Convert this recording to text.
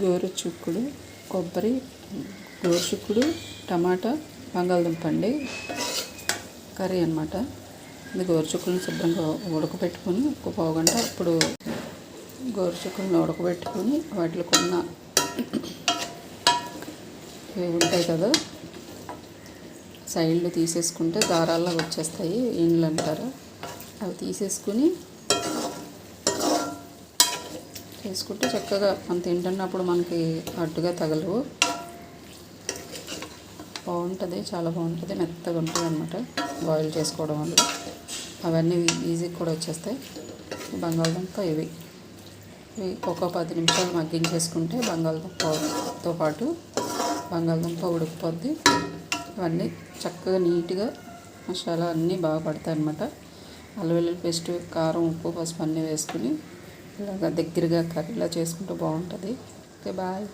గోరుచుక్కుడు కొబ్బరి గోరుచుక్కుడు టమాటా బంగాళదుంప అండి. కర్రీ అనమాట ఇది గోరుచుక్కులను శుభ్రంగా ఉడకబెట్టుకొని ఒక పావు గంట ఇప్పుడు గోరుచుక్కులను ఉడకబెట్టుకొని వాటిలో కొన్న ఉంటాయి కదా సైడ్లు తీసేసుకుంటే దారాల్లో వచ్చేస్తాయి. ఇండ్లు అంటారు. అవి తీసేసుకుని వేసుకుంటే చక్కగా మనం తింటున్నప్పుడు మనకి అడ్డుగా తగలవు. బాగుంటుంది చాలా బాగుంటుంది మెత్తగా ఉంటుంది అనమాట బాయిల్ చేసుకోవడం వల్ల. అవన్నీ ఈజీగా కూడా వచ్చేస్తాయి. బంగాళదుంప ఇవి. ఇవి ఒక పది నిమిషాలు మగ్గించేసుకుంటే బంగాళదుంపతో పాటు బంగాళదుంప ఉడికిపోద్ది. ఇవన్నీ చక్కగా నీట్గా మసాలా అన్నీ బాగా పడతాయి అన్నమాట. అల్లవెల్లుల్లి పేస్ట్ కారం ఉప్పు పసుపు అన్నీ వేసుకుని ఇలాగా దగ్గరగా కర్రీలా చేసుకుంటే బాగుంటుంది. Okay bye.